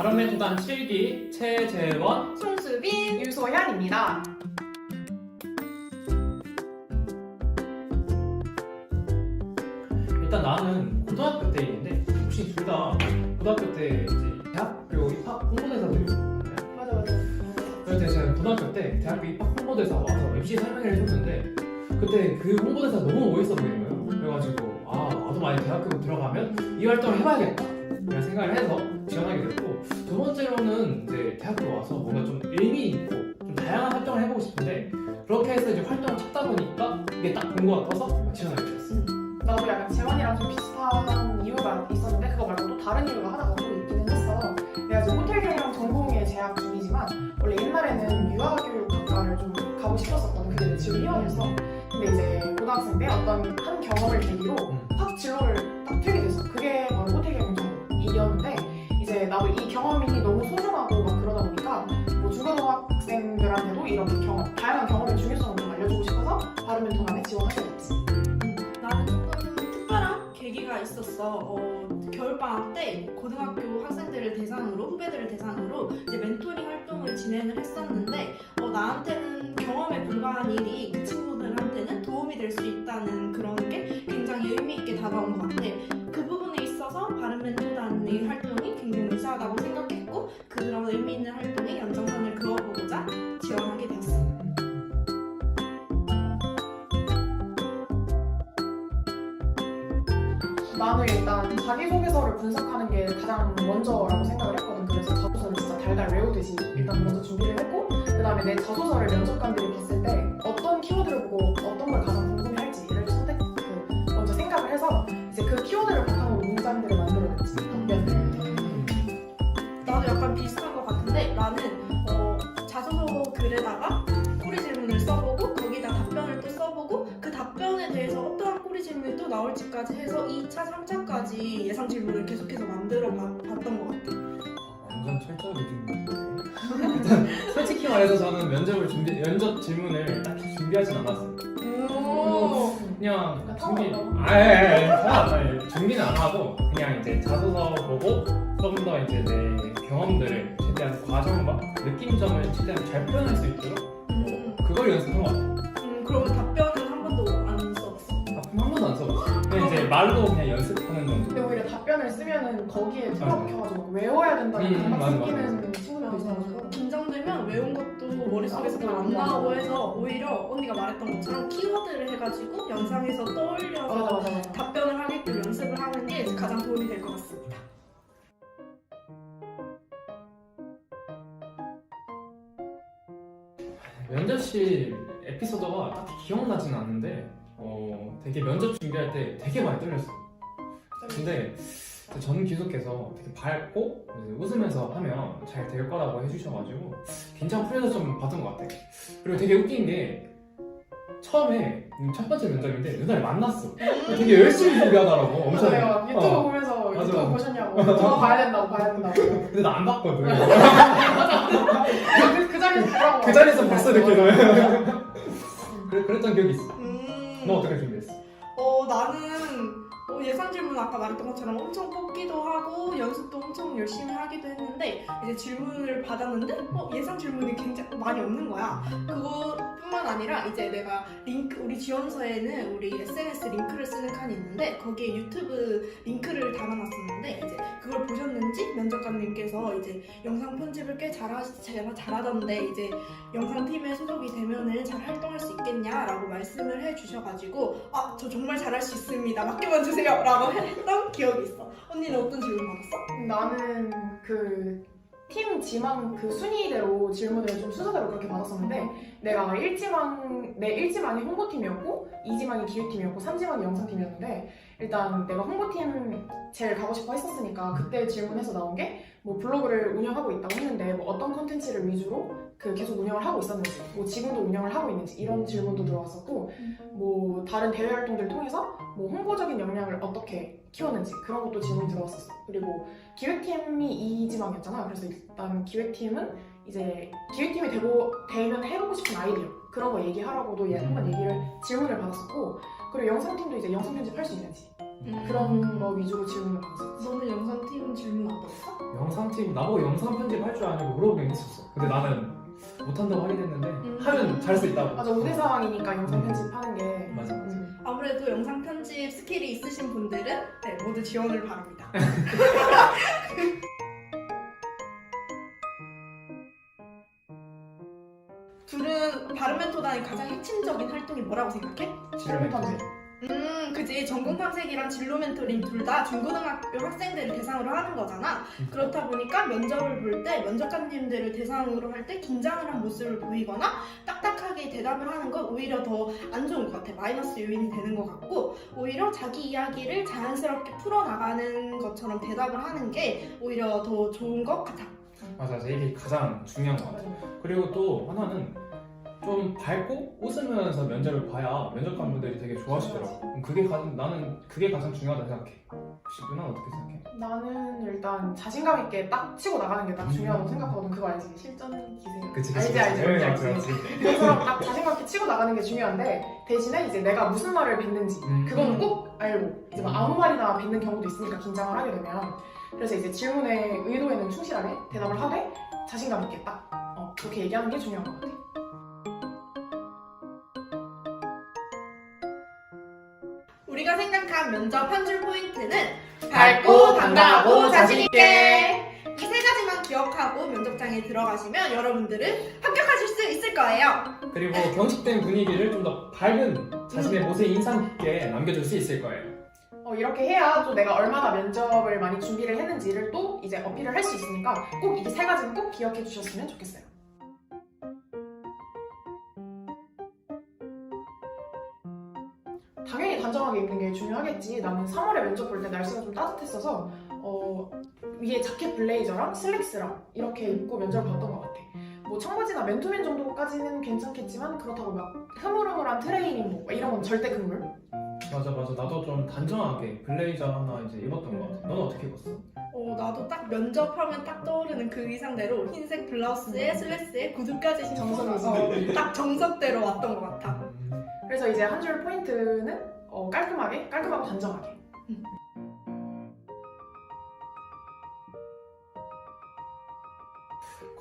바른멘토단 7기 최재원 송수빈, 유소현입니다. 일단 나는 고등학교 때 일인데 혹시 둘 다 고등학교 때 이제 대학교 입학 홍보대사들이었나요? 맞아 맞아. 그때 제가 고등학교 때 대학교 입학 홍보대사 와서 MC 설명회를 해줬는데 그때 그 홍보대사 너무 멋있어 보이는 거예요 그래가지고 아 나도 만약 대학교 들어가면 이 활동을 해봐야겠다 이런 생각을 해서 지원하게 됐고 두 번째로는 이제 대학교 와서 뭔가 좀 의미 있고 좀 다양한 활동을 해보고 싶은데 그렇게 해서 이제 활동을 찾다 보니까 이게 딱본것 같아서 지원하게 됐어요 나도 약간 재원이랑 좀 비슷한 이유가 있었는데 그거 말고 또 다른 이유가 하나가 또 있기는 했어. 내가 지금 호텔 경영 전공에 재학 중이지만 원래 옛날에는 유아교육학과를 좀 가고 싶었었거든. 내 지금 희망이었어. 근데 이제 고등학생 때 어떤 한 경험을 계기로 음. 확 진로를 경험이 너무 소중하고 막 그러다 보니까 뭐 중고등학생들한테도 이런 경험, 다양한 경험의 중요성을 좀 알려주고 싶어서 바른 멘토단에 지원하게 됐지. 나는 조금 특별한 계기가 있었어. 어, 겨울방학 때 고등학교 학생들을 대상으로 후배들을 대상으로 이제 멘토링 활동을 진행을 했었는데 어, 나한테는 경험에 불과한 일이 그 친구들한테는 도움이 될 수 있다는 나는 일단 자기소개서를 분석하는 게 가장 먼저라고 생각을 했거든. 그래서 자소서를 진짜 달달 외우듯이 일단 먼저 준비를 했고, 그 다음에 내 자소서를 면접관들이 봤을 때 어떤 키워드를 보고 어떤 걸 가장 궁금해할지를 선택, 그 먼저 생각을 해서 이제 그 키워드를 바탕으로 문장들을 또 나올지까지 해서 2차, 3차까지 예상 질문을 계속해서 만들어 봐- 봤던 것 같아. 완전 철저하게 준비했는데 솔직히 말해서 저는 면접을 준비 면접 질문을 딱히 준비하진 않았어요. 오. 그냥 나 준비. 아예 아예 준비는 안 하고 그냥 이제 자소서 보고 좀 더 이제 내 경험들을 최대한 과정과 느낌점을 최대한 잘 표현할 수 있도록 음, 그걸 연습한 것 같아요. 음, 그러면 답변은 말로 그냥 연습하는 정도. 근데 오히려 답변을 쓰면은 거기에 틀어박혀가지고 외워야 된다는 음, 강박 맞아, 생기는 친구들도 있어가지고. 긴장되면 외운 것도 머릿속에서 잘 안 나오고 해서 오히려 언니가 말했던 것처럼 키워드를 해가지고 영상에서 떠올려서 맞아 맞아 맞아. 답변을 하게끔 연습을 하는 게 가장 도움이 될 것 같습니다. 면접실 에피소드가 딱히 기억나진 않는데 어, 되게 면접 준비할 때 되게 많이 떨렸어요. 근데 저는 계속해서 되게 밝고 웃으면서 하면 잘 될 거라고 해주셔가지고 긴장 풀려서 좀 봤던 것 같아요. 그리고 되게 웃긴 게 처음에 첫 번째 면접인데 누나를 만났어. 되게 열심히 준비하더라고. 엄청. 내가 유튜브 어. 보면서 맞아, 유튜브. 보셨냐고 저거 봐야 된다고 봐야 된다고 근데 나 안 봤거든. 그, 그 자리에서 보라고 그 자리에서 봤어 이렇게. 그랬던 기억이 있어. 음, 너 어떻게 준비했어? 어 나는 어, 예상 질문 아까 말했던 것처럼 엄청 뽑기도 하고 연습도 엄청 열심히 하기도 했는데 이제 질문을 받았는데 어, 예상 질문이 굉장히 많이 없는 거야. 그것뿐만 아니라 이제 내가 링크 우리 지원서에는 우리 SNS 링크를 쓰는 칸이 있는데 거기에 유튜브 링크를 달아놨었는데 이제 그걸 보셨는지 면접관님께서 이제 영상 편집을 꽤 잘하, 잘, 잘하던데 이제 영상팀에 소속이 되면은 잘 활동할 수 있겠냐라고 말씀을 해주셔가지고 아 저 정말 잘할 수 있습니다 맡겨만 주세요 라고 했던 기억이 있어 언니는 어떤 질문 받았어? 나는 그 팀 지망 그 순위대로 질문을 좀 순서대로 그렇게 받았었는데 내가 1지망 내 1지망이 홍보팀이었고 2지망이 기획팀이었고 3지망이 영상팀이었는데 일단 내가 홍보팀 제일 가고 싶어 했었으니까 그때 질문에서 나온 게 뭐 블로그를 운영하고 있다고 했는데 뭐 컨텐츠를 위주로 그 계속 운영을 하고 있었는지 뭐 지금도 운영을 하고 있는지 이런 질문도 들어왔었고 뭐 다른 대외 활동들을 통해서 뭐 홍보적인 역량을 어떻게 키웠는지 그런 것도 질문이 들어왔었어. 그리고 기획팀이 이 지망이었잖아. 그래서 일단 기획팀은 이제 기획팀이 되고 되면 해보고 싶은 아이디어 그런 거 얘기하라고도 얘 한번 얘기를 질문을 받았었고 그리고 영상팀도 이제 영상 편집할 수 있는지 음. 그런 거 위주로 질문을 받았었지. 너는 영상팀 질문 안 받았어? 영상팀 나보고 영상 편집 할 줄 아냐고 물어보긴 했었어. 근데 나는 못한다고 하긴 했는데 음. 하면 잘 수 있다고. 맞아 우대 상황이니까 영상 편집하는 게 맞아, 맞아. 음. 아무래도 영상 편집 스킬이 있으신 분들은 네, 모두 지원을 바랍니다. 둘은 바른멘토단의 가장 핵심적인 활동이 뭐라고 생각해? 질문 편집. 음, 그지. 전공 탐색이랑 진로 멘토링 둘 다 중고등학교 학생들을 대상으로 하는 거잖아. 그렇다 보니까 면접을 볼 때 면접관님들을 대상으로 할 때 긴장을 한 모습을 보이거나 딱딱하게 대답을 하는 건 오히려 더 안 좋은 것 같아. 마이너스 요인이 되는 것 같고 오히려 자기 이야기를 자연스럽게 풀어나가는 것처럼 대답을 하는 게 오히려 더 좋은 것 같아. 맞아, 맞아. 이게 가장 중요한 것 같아. 그리고 또 하나는 좀 밝고 웃으면서 면접을 봐야 면접관분들이 되게 좋아하시더라고. 그게 가장 나는 그게 가장 중요하다고 생각해. 혹시 누나 어떻게 생각해? 나는 일단 자신감 있게 딱 치고 나가는 게 딱 중요하다고 생각하거든. 그거 알지? 실전 기세. 그치, 알지 알지 네, 알지. 알지. 맞지. 그것처럼 딱 자신감 있게 치고 나가는 게 중요한데 대신에 이제 내가 무슨 말을 뱉는지 음. 그건 꼭 알고 이제 막 아무 말이나 뱉는 경우도 있으니까 긴장을 하게 되면 그래서 이제 질문의 의도에는 충실하게 대답을 하되 자신감 있게 딱 어, 그렇게 얘기하는 게 중요한 것 같아. 우리가 생각한 면접 한줄 포인트는 밝고 당당하고 자신있게. 이 세 가지만 기억하고 면접장에 들어가시면 여러분들은 합격하실 수 있을 거예요. 그리고 경직된 분위기를 좀 더 밝은 자신의 모습에 인상 깊게 남겨줄 수 있을 거예요. 어, 이렇게 해야 또 내가 얼마나 면접을 많이 준비를 했는지를 또 이제 어필을 할 수 있으니까 꼭 이 세 가지는 꼭 기억해 주셨으면 좋겠어요. 단정하게 입는 게 중요하겠지. 나는 3월에 면접 볼 때 날씨가 좀 따뜻했어서 어, 위에 자켓 블레이저랑 슬랙스랑 이렇게 입고 면접을 봤던 것 같아. 뭐 청바지나 맨투맨 정도까지는 괜찮겠지만 그렇다고 막 흐물흐물한 트레이닝복 막 이런 건 절대 금물. 맞아 맞아 나도 좀 단정하게 블레이저 하나 이제 입었던 것 같아. 너는 어떻게 입었어? 어, 나도 딱 면접하면 딱 떠오르는 그 의상대로 흰색 블라우스에 슬랙스에 구두까지 신고 정석이지. 어, 딱 정석대로 왔던 것 같아. 그래서 이제 한 줄 포인트는 어, 깔끔하게, 깔끔하고 단정하게.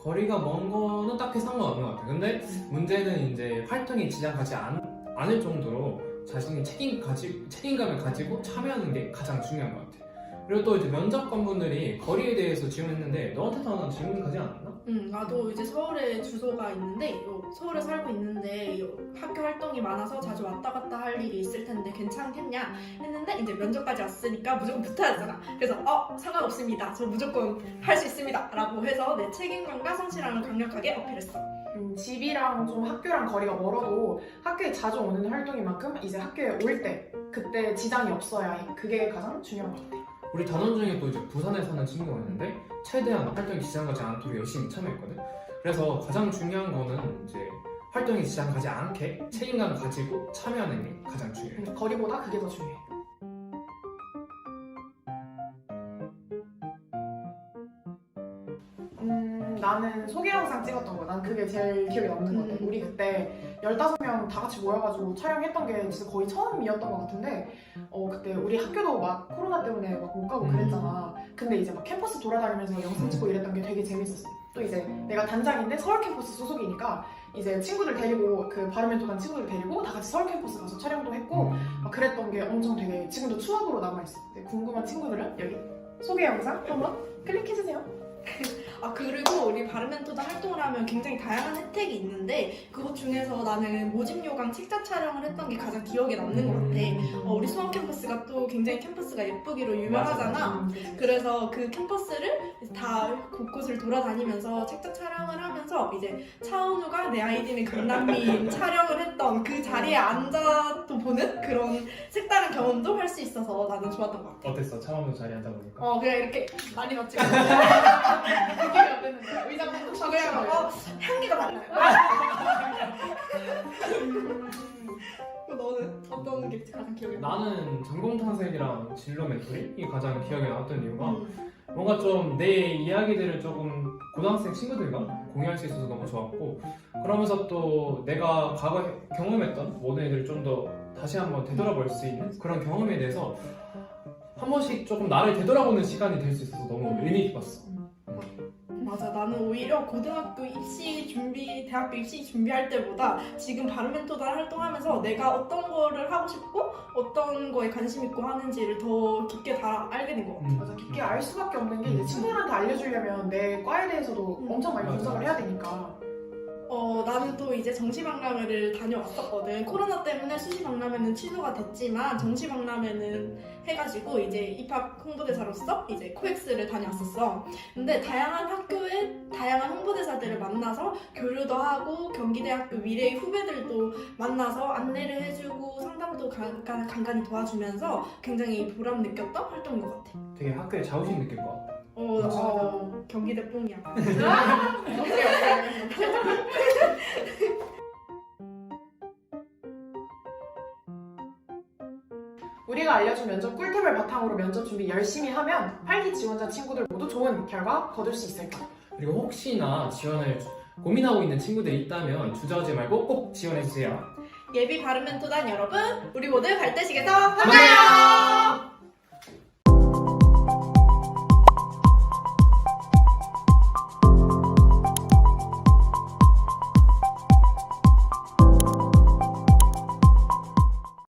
거리가 먼 거는 딱히 상관없는 것 같아. 근데 문제는 이제 활동에 지장 가지 않, 않을 정도로 자신이 책임 가지, 책임감을 가지고 참여하는 게 가장 중요한 것 같아. 그리고 또 이제 면접관분들이 거리에 대해서 질문했는데 너한테도 하나 질문 가지 않았나? 응, 나도 이제 서울에 주소가 있는데 요 서울에 살고 있는데 요 학교 활동이 많아서 자주 왔다 갔다 할 일이 있을 텐데 괜찮겠냐 했는데 이제 면접까지 왔으니까 무조건 붙어야 되잖아. 그래서 어 상관없습니다. 저 무조건 할 수 있습니다라고 해서 내 책임감과 성실함을 강력하게 어필했어. 음, 집이랑 좀 학교랑 거리가 멀어도 학교에 자주 오는 활동인 만큼 이제 학교에 올 때 그때 지장이 없어야 해. 그게 가장 중요한 것 같아. 우리 단원 중에 또 이제 부산에 사는 친구가 있는데 최대한 활동에 지장 가지 않도록 열심히 참여했거든. 그래서 가장 중요한 거는 이제 활동에 지장 가지 않게 책임감 가지고 참여하는 게 가장 중요해. 음, 거리보다 그게 더 중요해. 나는 소개 영상 찍었던 거. 난 그게 제일 기억에 남는 것 같아. 음. 우리 그때 15명 다 같이 모여가지고 촬영했던 게 진짜 거의 처음이었던 것 같은데, 어, 그때 우리 학교도 막 코로나 때문에 막 못 가고 음. 그랬잖아. 근데 이제 막 캠퍼스 돌아다니면서 영상 찍고 이랬던 게 되게 재밌었어. 또 이제 내가 단장인데 서울 캠퍼스 소속이니까 이제 친구들 데리고 그 바르멘토단 친구들 데리고 다 같이 서울 캠퍼스 가서 촬영도 했고 막 그랬던 게 엄청 되게 지금도 추억으로 남아있어. 네, 궁금한 친구들은 여기 소개 영상 한번 클릭해주세요. 아 그리고 우리 바르멘토다 활동을 하면 굉장히 다양한 혜택이 있는데 그것 중에서 나는 모집 요강 책자 촬영을 했던 게 가장 기억에 남는 것 같아. 어, 우리 수원 캠퍼스가 또 굉장히 캠퍼스가 예쁘기로 유명하잖아. 음. 그래서 그 캠퍼스를 다 곳곳을 돌아다니면서 책자 촬영을 하면서 이제 차은우가 내 아이디는 강남민 촬영을 했던 그 자리에 앉아도 보는 그런 색다른 경험도 할 수 있어서 나는 좋았던 것 같아. 어땠어? 차원도 자리 앉아 보니까. 어 그냥 이렇게 많이 넣지 느낌이 어땠는데? 의자가 푹 어, 어, 향기가 달라요. 그 너는 어떤 게 가장 기억에 나? 나는 전공 탐색이랑 진로 멘토링이 가장 기억에 남았던 이유가 음. 뭔가 좀 내 이야기들을 조금 고등학생 친구들과 공유할 수 있어서 너무 좋았고 그러면서 또 내가 과거에 경험했던 모든 일들을 좀 더 다시 한번 되돌아볼 수 있는 그런 경험에 대해서 한 번씩 조금 나를 되돌아보는 시간이 될 수 있어서 너무 의미 깊었어. 맞아 나는 오히려 고등학교 입시 준비 대학교 입시 준비할 때보다 지금 바르멘토다 활동하면서 내가 어떤 거를 하고 싶고 어떤 거에 관심 있고 하는지를 더 깊게 다 알게 된 것 같아 음. 맞아 깊게 알 수밖에 없는 게 이제 친구들한테 알려주려면 내 과에 대해서도 음. 엄청 많이. 분석을 해야 되니까 어, 나는 또 이제 정시박람회를 다녀왔었거든. 코로나 때문에 수시박람회는 취소가 됐지만 정시박람회는 해가지고 이제 입학 홍보대사로서 이제 코엑스를 다녀왔었어. 근데 다양한 학교의 다양한 홍보대사들을 만나서 교류도 하고 경기대학교 미래의 후배들도 만나서 안내를 해주고 상담도 간, 간, 간간히 도와주면서 굉장히 보람 느꼈던 활동인 것 같아. 되게 학교에 자부심 느낄 것 같아. 어, 나 어. 경기대 뽕이야. 우리가 알려준 면접 꿀팁을 바탕으로 면접 준비 열심히 하면 8기 지원자 친구들 모두 좋은 결과 거둘 수 있을까? 그리고 혹시나 지원을 고민하고 있는 친구들이 있다면 주저하지 말고 꼭 지원해주세요. 예비 바르멘토단 여러분, 우리 모두 갈대식에서 만나요!